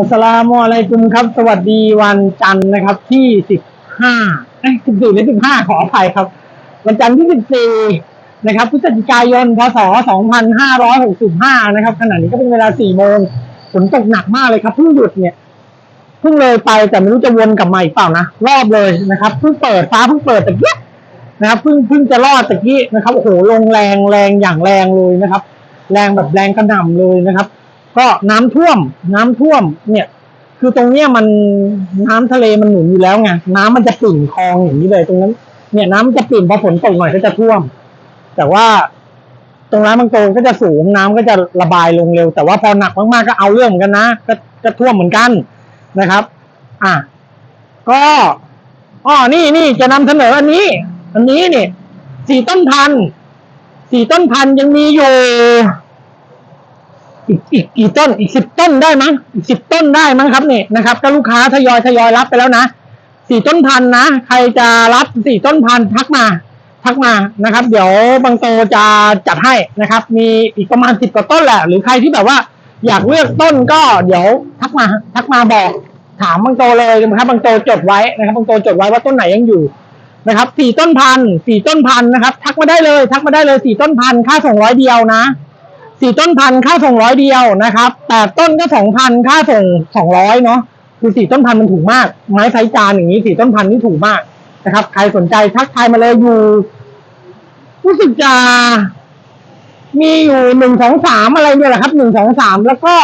อัสลามอะลัยกุมครับ สวัสดีวันจันทร์นะครับ ที่สิบห้าเอ้สิบสี่หรือสิบห้าขออภัยครับ วันจันทร์ที่สิบสี่นะครับพฤศจิกายนพศสองพันห้าร้อยหกสิบห้านะครับขณะนี้ก็เป็นเวลาสี่โมงฝนตกหนักมากเลยครับเพิ่งหยุดเนี่ยเพิ่งเลยไปแต่ไม่รู้จะวนกลับมาอีกเปล่านะรอบเลยนะครับเพิ่งเปิดฟ้าเพิ่งเปิดแต่เนี้นะครับเพิ่งเพิ่งจะรอดตะกี้นะครับโอ้โหลงแรงแรงอย่างแรงเลยนะครับ แรงแบบแรงกระหน่ำเลยนะครับ ก็น้ำท่วม น้ำท่วม เนี่ย คือตรงเนี้ยมันน้ำทะเลมันหนุนอยู่แล้วไงน้ำมันจะปิ่นคลองอย่างนี้เลยตรงนั้น เนี่ยน้ำมันจะปิ่นพอฝนตกหน่อยก็จะท่วม แต่ว่าตรงน้ำบางโตก็จะสูงน้ำก็จะระบายลงเร็ว แต่ว่าพอหนักมากๆก็เอาเรื่องเหมือนกันนะก็จะท่วมเหมือนกันนะครับ อะก็อ๋อนี่นี่จะนำเสนออันนี้ อันนี้เนี่ยสี่ต้นพันธุ์สี่ต้นพันธุ์ยังมีอยู่ อีกอีกกี่ต้นอีกสิบต้นได้มั้งอีกสิบต้นได้มั้งครับเนี่ยนะครับก็ลูกค้าทยอยทยอยรับไปแล้วนะสี่ต้นพันนะใครจะรับสี่ต้นพันทักมา ทักมานะครับ เดี๋ยวบางโตจะจัดให้นะครับ มีอีกประมาณสิบกว่าต้นแหละ หรือใครที่แบบว่า อยากเลือกต้นก็เดี๋ยวทักมา ทักมาบอก ถามบางโตเลยนะครับ บางโตจดไว้นะครับ บางโตจดไว้ว่าต้นไหนยังอยู่นะครับสี่ต้นพันสี่ต้นพันนะครับ ทักมาได้เลย ทักมาได้เลยสี่ต้นพันค่าส่งร้อยเดียวนะ สี่ต้นพันค่าส่งร้อยเดียวนะครับแปดต้นก็สองพันค่าส่งสองร้อยเนาะคือสี่ต้นพันมันถูกมาก ไม้ไซจานอย่างนี้สี่ต้นพันนี่ถูกมากนะครับ ใครสนใจทักทายมาเลยอยู่รู้สึกจะมีอยู่หนึ่งสองสามอะไรเนี่ยแหละครับหนึ่งสองสามแล้วก็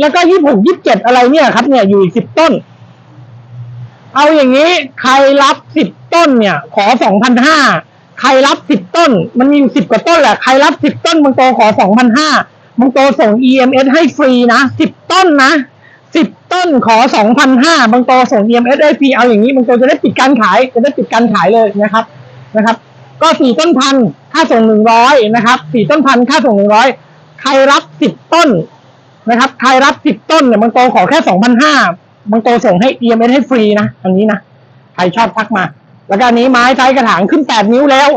แล้วก็ยี่หกยี่เจ็ดอะไรเนี่ยครับ เนี่ยอยู่สิบต้น เอาอย่างนี้ ใครรับสิบต้นเนี่ย ขอสองพันห้า ใครรับสิบต้น มันมีอยู่สิบกว่าต้นแหละ ใครรับสิบต้นบางโตขอสองพันห้าบางโตส่ง EMS ให้ฟรีนะสิบต้นนะสิบต้นขอสองพันห้าบางโตส่ง EMS ให้ฟรีเอาอย่างนี้บางโตจะได้ปิดการขายจะได้ปิดการขายเลยนะครับนะครับ ก็สี่ต้นพันค่าส่งหนึ่งร้อยนะครับสี่ต้นพันค่าส่งหนึ่งร้อยใครรับสิบต้นนะครับใครรับสิบต้นเนี่ยบางโตขอแค่สองพันห้าบางโตส่งให้ EMS ให้ฟรีนะอันนี้นะใครชอบทักมา แล้วก็นี้ไม้ไซส์กระถางขึ้นแปดนิ้วแล้ว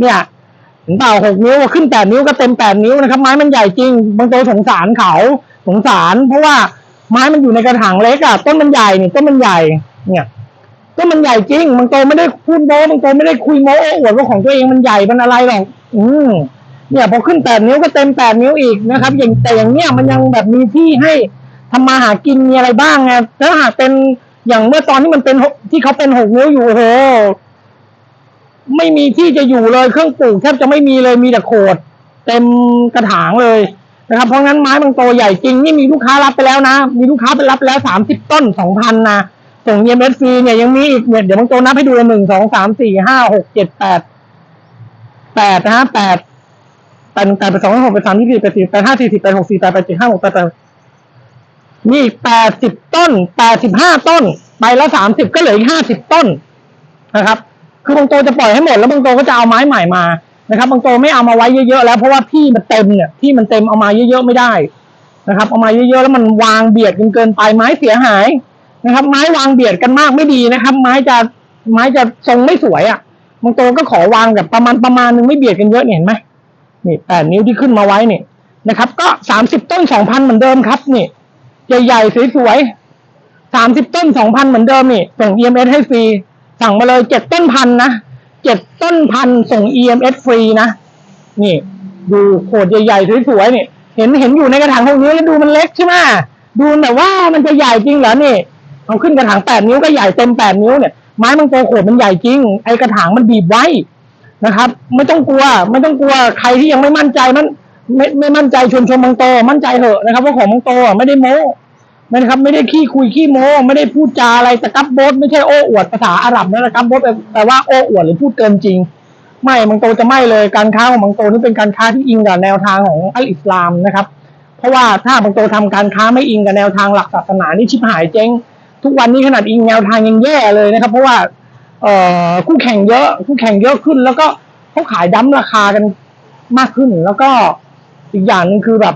เนี่ยถึงเปล่าหกนิ้วขึ้นแปดนิ้วก็เต็มแปดนิ้วนะครับ ไม้มันใหญ่จริง บางโตสงสารเขาสงสาร เพราะว่าไม้มันอยู่ในกระถางเล็กอะต้นมันใหญ่เนี่ยต้นมันใหญ่ เนี่ยต้นมันใหญ่จริงบางโตไม่ได้พูดโม้บางโตไม่ได้คุยโม้โอ้อวดว่าของตัวเองมันใหญ่มันอะไรหรอกอืมเนี่ยพอขึ้นแปดนิ้วก็เต็มแปดนิ้วอีกนะครับ อย่างแต่อย่างเนี้ยมันยังแบบมีที่ให้ทำมาหากินมีอะไรบ้างไงถ้าหากเป็น อย่างเมื่อตอนที่มันเป็นที่เขาเป็นหกนิ้วอยู่โอ้โห ไม่มีที่จะอยู่เลยเครื่องปลูกแทบจะไม่มีเลยมีแต่โขด เต็มกระถางเลยนะครับ เพราะงั้นไม้บางโตใหญ่จริงนี่มีลูกค้ารับไปแล้วนะ มีลูกค้าไปรับแล้วสามสิบต้นสองพันนะส่ง EMS ฟรีเนี่ยยังมีอีกเนี่ยเดี๋ยวบางโตนับให้ดูเลยหนึ่งสองสามสี่ห้าหกเจ็ดแปดแปดนะฮะแปดแปดแปดแปดสองหกแปดสามยี่สิบแปดสี่แปดห้าสี่สิบแปดหกสี่แปดแปดเจ็ดห้าหกแปดแปด มีอีกแปดสิบต้นแปดสิบห้าต้น ไปแล้วสามสิบก็เหลืออีกห้าสิบต้นนะครับ คือบางโตจะปล่อยให้หมดแล้วบางโตก็จะเอาไม้ใหม่มานะครับ บางโตไม่เอามาไว้เยอะๆแล้วเพราะว่าที่มันเต็มเนี่ยที่มันเต็มเอามาเยอะๆไม่ได้นะครับ เอามาเยอะๆแล้วมันวางเบียดกันเกินไปไม้เสียหายนะครับ ไม้วางเบียดกันมากไม่ดีนะครับ ไม้จะไม้จะทรงไม่สวยอะบางโตก็ขอวางแบบประมาณประมาณนึงไม่เบียดกันเยอะเนี่ยเห็นไหมนี่แปดนิ้วที่ขึ้นมาไว้เนี่ยนะครับ ก็สามสิบต้นสองพันเหมือนเดิมครับนี่ ใหญ่ๆสวยๆสามสิบต้นสองพันเหมือนเดิมนี่ส่ง EMS ให้ฟรีสั่งมาเลยเจ็ดต้นพันนะเจ็ดต้นพันส่ง EMS ฟรีนะนี่ ดูโขดใหญ่ๆสวยๆนี่ เห็นเห็นอยู่ในกระถางหกนิ้วแล้วดูมันเล็กใช่ไหมดูแบบว่ามันจะใหญ่จริงเหรอนี่เอาขึ้นกระถางแปดนิ้วก็ใหญ่เต็มแปดนิ้วเนี่ยไม้บางโตโขดมันใหญ่จริง ไอกระถางมันบีบไว้นะครับ ไม่ต้องกลัว ไม่ต้องกลัวใครที่ยังไม่มั่นใจมันไม่ไม่มั่นใจชวนชมบางโตมั่นใจเถอะนะครับว่าของบางโตไม่ได้โม้ นะครับ ไม่ได้ขี้คุยขี้โม้ไม่ได้พูดจาอะไรตะกับโบสไม่ใช่โอ้อวดภาษาอาหรับนะตะกับโบสแปลว่าโอ้อวดหรือพูดเกินจริง ไม่บางโตจะไม่เลยการค้าของบางโตนี่เป็นการค้าที่อิงกับแนวทางของอัลอิสลามนะครับ เพราะว่าถ้าบางโตทำการค้าไม่อิงกับแนวทางหลักศาสนานี่ชิบหายเจ๊งทุกวันนี้ขนาดอิงแนวทางยังแย่เลยนะครับ เพราะว่าเอ่อคู่แข่งเยอะคู่แข่งเยอะขึ้น แล้วก็เขาขายดั้มราคากันมากขึ้นแล้วก็อีกอย่างหนึงคือแบบ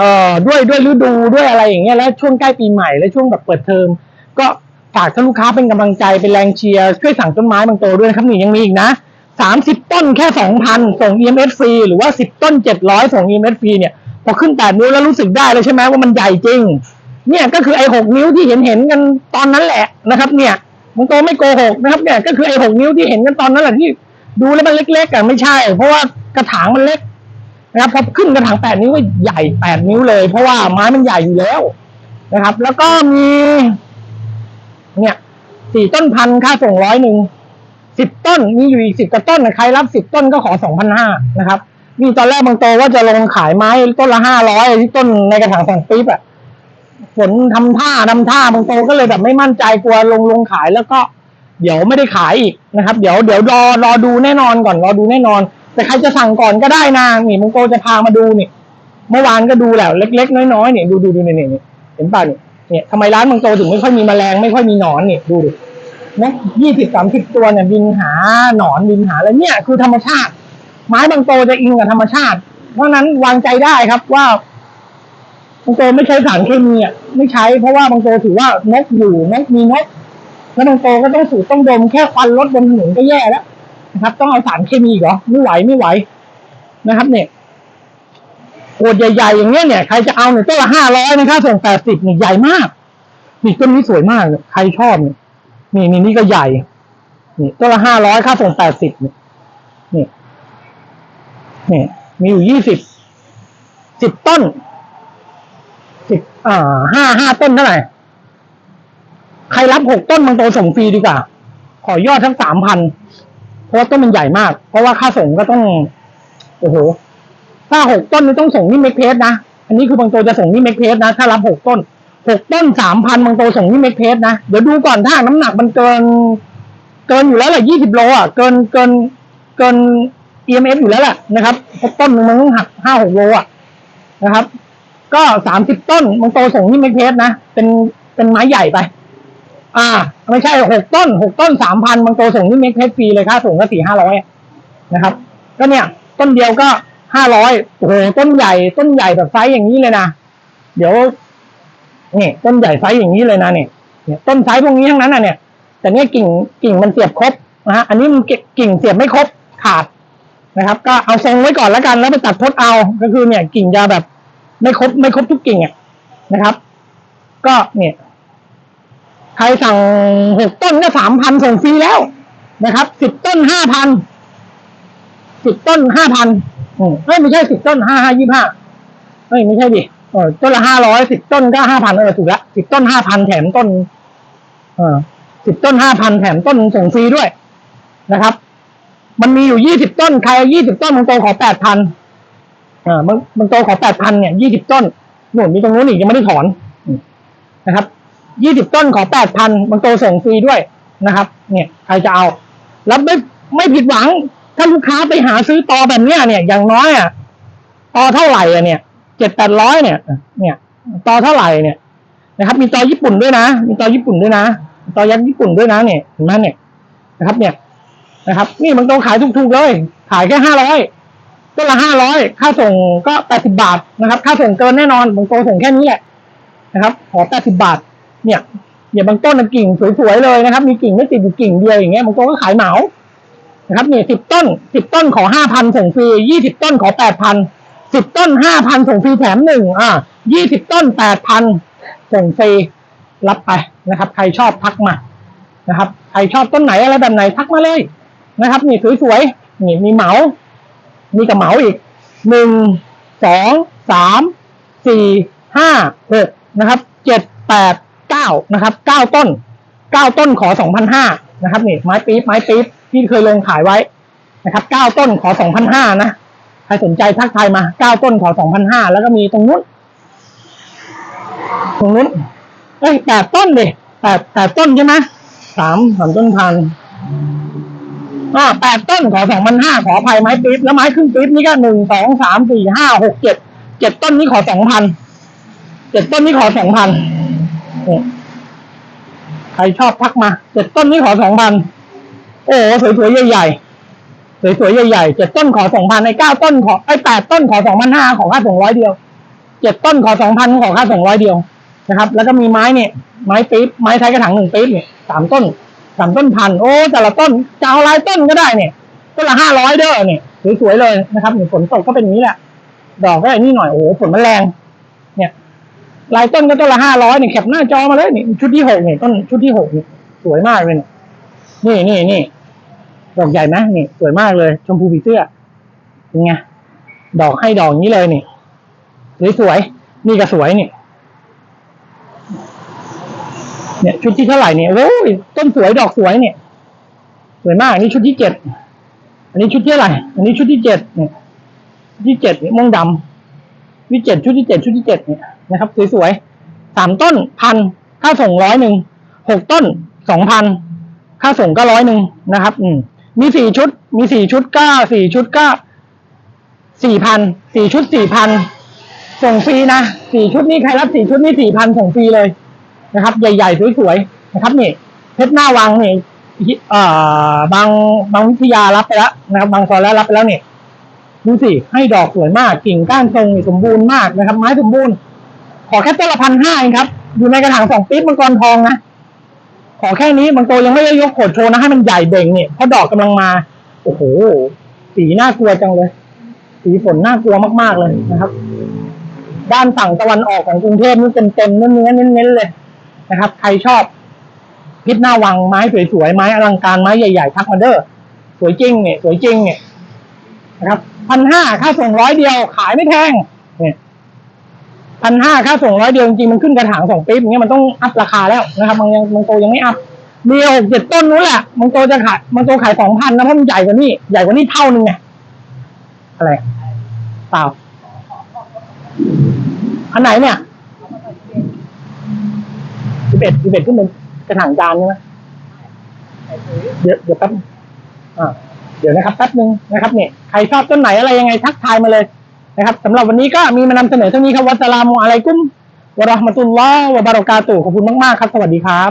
เอ่อด้วยด้วยฤดูด้วยอะไรอย่างเงี้ยแล้วช่วงใกล้ปีใหม่และช่วงแบบเปิดเทอมก็ฝากท่านลูกค้าเป็นกำลังใจเป็นแรงเชียร์ช่วยสั่งต้นไม้บางโตด้วยนะครับนี่ยังมีอีกนะสามสิบต้นแค่สองพันส่ง EMS ฟรีหรือว่าสิบต้นเจ็ดร้อยส่ง EMS ฟรีเนี่ยพอขึ้นแปดนิ้วแล้วรู้สึกได้เลยใช่ไหมว่ามันใหญ่จริง เนี่ยก็คือไอ้หกนิ้วที่เห็นเห็นกันตอนนั้นแหละนะครับ เนี่ยมันโตไม่โกหกนะครับเนี่ยก็คือไอ้หกนิ้วที่เห็นกันตอนนั้นแหละที่ดูแล้วมันเล็กๆอะไม่ใช่ เพราะว่ากระถางมันเล็ก นะครับพอขึ้นกระถางแปดนิ้วก็ใหญ่แปดนิ้วเลย เพราะว่าไม้มันใหญ่อยู่แล้วนะครับ แล้วก็มี เนี่ยสี่ต้นพันค่าส่งร้อยหนึ่งสิบต้นมีอยู่อีกสิบกว่าต้นใครรับสิบต้นก็ขอสองพันห้านะครับมีตอนแรกบางโตว่าจะลงขายไม้ต้นละห้าร้อยที่ต้นในกระถางสองปี๊บอะฝนทำท่าทำท่าบางโตก็เลยแบบไม่มั่นใจกลัวลงลงขายแล้วก็ เดี๋ยวไม่ได้ขายอีกนะครับ เดี๋ยวเดี๋ยวรอรอดูแน่นอนก่อนรอดูแน่นอน แต่ใครจะสั่งก่อนก็ได้นะนี่บางโตจะพามาดูนี่เมื่อวานก็ดูแล้ว เล็ก ๆ น้อยๆเนี่ยดูดูดูเนี่ยเนี่ยเห็นป่ะเนี่ยเนี่ยทำไมร้านบางโตถึงไม่ค่อยมีแมลงไม่ค่อยมีหนอนเนี่ยดูดินะยี่สิบสามสิบตัวเนี่ยบินหาหนอนบินหาอะไรเนี่ยคือธรรมชาติ ไม้บางโตจะอิงกับธรรมชาติ เพราะฉะนั้นวางใจได้ครับว่าบางโตไม่ใช้สารเคมีอะไม่ใช้เพราะว่าบางโตถือว่านกอยู่นกมีนกแล้วบางโตก็ต้องสูดต้องดมแค่ควันรถบนถนนก็แย่แล้ว นะครับ ต้องเอาสารเคมีอีกเหรอไม่ไหวไม่ไหวนะครับ เนี่ยโอดใหญ่ๆอย่างเงี้ยเนี่ยใครจะเอาเนี่ยต้นละห้าร้อยนะครับส่งแปดสิบเนี่ยใหญ่มาก นี่ต้นนี้สวยมากเลยใครชอบเนี่ยนี่นี่นี่ก็ใหญ่ นี่ต้นละห้าร้อยค่าส่งแปดสิบเนี่ยนี่นี่มีอยู่ยี่สิบสิบต้นสิบอ่าห้าห้าต้นเท่าไหร่ใครรับหกต้นบางโตส่งฟรีดีกว่า ขอยอดทั้งสามพัน เพราะว่าต้นมันใหญ่มาก เพราะว่าค่าส่งก็ต้องโอ้โหถ้าหกต้นนี่ต้องส่งนี่เมกเพสนะอันนี้คือบางโตจะส่งนี่เมกเพสนะ ถ้ารับหกต้นหกต้นสามพันบางโตส่งนี่เมกเพสนะเดี๋ยวดูก่อนถ้าน้ำหนักมันเกิน เกินอยู่แล้วแหละยี่สิบโลอะเกินเกินเกิน EMS อยู่แล้วแหละนะครับต้นหนึ่งมันต้องหักห้าหกโลอะนะครับ ก็สามสิบต้นบางโตส่งนี่เมกเพสนะเป็นเป็นไม้ใหญ่ไป อ่า ไม่ใช่หกต้นหกต้นสามพันบางโตส่งนี่เมกเพสฟรีเลยค่าส่งก็สี่ห้าร้อยนะครับ ก็เนี่ย ต้นเดียวก็ห้าร้อยโอ้โหต้นใหญ่ต้นใหญ่แบบไซส์อย่างนี้เลยนะเดี๋ยวนี่ต้นใหญ่ไซส์อย่างนี้เลยนะเนี่ยเนี่ยต้นไซส์พวกนี้ทั้งนั้นนะเนี่ย แต่เนี่ยกิ่งกิ่งมันเสียบครบนะฮะอันนี้มันกิ่งเสียบไม่ครบขาดนะครับ ก็เอาทรงไว้ก่อนแล้วกันแล้วไปตัดทดเอาก็คือเนี่ย กิ่งจะแบบ ไม่ครบไม่ครบทุกกิ่งอะนะครับ ก็เนี่ย ครสั่งหกต้นก็สามพันส่งฟรีแล้วนะครับสิบต้นห้าพันสิบต้นห้าพันเฮ้ยไม่ใช่สิบต้นห้าห้ายี่ห้าเฮ้ยไม่ใช่ดิเออต้นละห้าร้อยสิบต้นก็ห้าพันเออถูกละสิบต้นห้าพันแถมต้น เออสิบต้นห้าพันแถมต้นส่งฟรีด้วยนะครับ มันมีอยู่ยี่สิบต้นใครยี่สิบต้นมึงโตขอแปดพันอ่ามึงมึงโตขอแปดพันเนี่ยยี่สิบต้นหนุนมีตรงนู้นอีกยังไม่ได้ถอนนะครับ ยี่สิบต้นขอแปดพันมึงโตส่งฟรีด้วยนะครับ เนี่ยใครจะเอาแล้วไม่ไม่ผิดหวัง ถ้าลูกค้าไปหาซื้อตอแบบเนี้ยเนี่ยอย่างน้อยอะตอเท่าไหร่อะเนี่ยเจ็ดแปดร้อยเนี่ย เนี่ยตอเท่าไหร่เนี่ยนะครับ มีตอญี่ปุ่นด้วยนะ มีตอญี่ปุ่นด้วยนะตอยักษ์ญี่ปุ่นด้วยนะเนี่ยเห็นไหมเนี่ยนะครับ เนี่ยนะครับ นี่มันต้องขายถูกๆเลย ขายแค่ห้าร้อยต้นละห้าร้อยค่าส่งก็แปดสิบาทนะครับ ค่าส่งเกินแน่นอนบางโตส่งแค่นี้แหละนะครับ ขอแปดสิบาท เนี่ยเนี่ยบางต้นกิ่งสวยๆเลยนะครับ มีกิ่งไม่ติดอยู่กิ่งเดียวอย่างเงี้ยบางโตก็ขายเหมานะครับเนี่ยสิบต้นสิบต้นขอห้าพันส่งฟรียี่สิบต้นขอแปดพันสิบต้นห้าพันส่งฟรีแถมหนึ่งอ่ายี่สิบต้นแปดพันส่งฟรีรับไปนะครับ ใครชอบทักมานะครับ ใครชอบต้นไหนอะไรแบบไหนทักมาเลยนะครับนี่สวยๆนี่มีเหมา มีกระเหมาอีกหนึ่งสองสามสี่ห้าหกนะครับเจ็ดแปด นะครับเก้าต้นเก้าต้นขอสองพันห้านะครับนี่ไม้ปี๊บไม้ปี๊บที่เคยลงขายไว้นะครับเก้าต้นขอสองพันห้านะใครสนใจทักทายมาเก้าต้นขอสองพันห้าแล้วก็มีตรงนู้นตรงนู้นเอ้ยแปดต้นดิแปดแปดต้นใช่ไหมสามสามต้นพันอ่าแปดต้นขอสองพันห้าขออภัยไม้ปี๊บแล้วไม้ครึ่งปี๊บนี่ก็หนึ่งสองสามสี่ห้าหกเจ็ดเจ็ดต้นนี่ขอสองพันเจ็ดต้นนี่ขอสองพันใค รชอบพักมาเจ็ดต้นนี่ขอสองพันโอ้สวยๆใหญ่ๆสวยๆใหญ่ๆเจ็ดต้นขอสองพันไอ้เก้าต้นขอไอ้แปดต้นขอสองพันห้าขอค่าส่งร้อยเดียวเจ็ดต้นขอสองพันขอค่าส่งร้อยเดียวนะครับ แล้วก็มีไม้เนี่ยไม้ปี๊บไม้ไทยกระถางหนึ่งปี๊บเนี่ยสามต้นสามต้นพันโอ้แต่ละต้นจะเอาลายต้นก็ได้เนี่ยต้นละห้าร้อยเด้อเนี่ยสวยๆเลยนะครับเนี่ยฝนตกก็เป็นนี้แหละดอกก็ไอ้นี่หน่อยโอ้โหผลมันแรง ลายต้นก็ต้นละห้าร้อยเนี่ยแคปหน้าจอมาเลยนี่ชุดที่หกเนี่ยต้นชุดที่หกนี่สวยมากเลยนี่นี่นี่ดอกใหญ่ไหมนี่สวยมากเลย ชมพูผีเสื้อเป็นไงดอกให้ดอกนี้เลยนี่สวยๆนี่ก็สวยนี่เนี่ยชุดที่เท่าไหร่เนี่ยโอ้ยต้นสวยดอกสวยเนี่ยสวยมากอันนี้ชุดที่เจ็ดอันนี้ชุดที่อะไรอันนี้ชุดที่เจ็ดเนี่ยที่เจ็ดนี่ม่วงดำที่เจ็ดชุดที่เจ็ดชุดที่เจ็ดเนี่ย นะครับสวยๆสามต้นพันค่าส่งร้อยหนึ่งหกต้นสองพันค่าส่งก็ร้อยหนึ่งนะครับ อืม มีสี่ชุด มีสี่ชุดก็สี่ชุดก็สี่พันสี่ชุดสี่พันส่งฟรีนะสี่ชุดนี้ใครรับสี่ชุดนี้สี่พันส่งฟรีเลยนะครับ ใหญ่ๆสวยๆนะครับนี่เพชรหน้าวังนี่เอ่อบางบางวิทยารับไปแล้วนะครับบางซอยแล้วรับไปแล้วเนี่ยดูสิให้ดอกสวยมากกิ่งก้านทรงสมบูรณ์มากนะครับ ไม้สมบูรณ์ ขอแค่ต้นละพันห้าเองครับ อยู่ในกระถางสองปี๊บมังกรทองนะ ขอแค่นี้บางตัวยังไม่ได้ยกโขดโชว์นะให้มันใหญ่เบ่งเนี่ยเพราะดอกกำลังมา โอ้โห สีน่ากลัวจังเลย สีฝนน่ากลัวมากๆเลยนะครับด้านฝั่งตะวันออกของกรุงเทพนี่เต็มๆเนื้อๆเน้นๆเลยนะครับ ใครชอบพิษหน้าวังไม้สวยๆไม้อลังการไม้ใหญ่ๆทักมาเด้อสวยจริงเนี่ยสวยจริงเนี่ยนะครับพันห้าค่าส่งร้อยเดียวขายไม่แพง พันห้าค่าส่งร้อยเดียวจริงๆมันขึ้นกระถางสองปี๊บอย่างเงี้ยมันต้องอัพราคาแล้วนะครับมันยังมันโตยังไม่อัพมีหกเจ็ดต้นนู้นแหละมันโตจะขายมันโตขายสองพันนะเพราะมันใหญ่กว่านี้ใหญ่กว่านี้เท่านึงไงอะไรเปล่าอันไหนเนี่ยสิบเอ็ดสิบเอ็ดขึ้นเป็นกระถางจานใช่ไหมเดี๋ยวเดี๋ยวแป๊บอ่าเดี๋ยวนะครับแป๊บนึงนะครับเนี่ยใครชอบต้นไหนอะไรยังไงทักทายมาเลย นะครับสำหรับวันนี้ก็มีมานำเสนอเท่านี้ครับวัสสลามุอะลัยกุมวะเราะห์มะตุลลอฮ์วะบารอกาตุฮ์ขอบคุณมากๆครับ สวัสดีครับ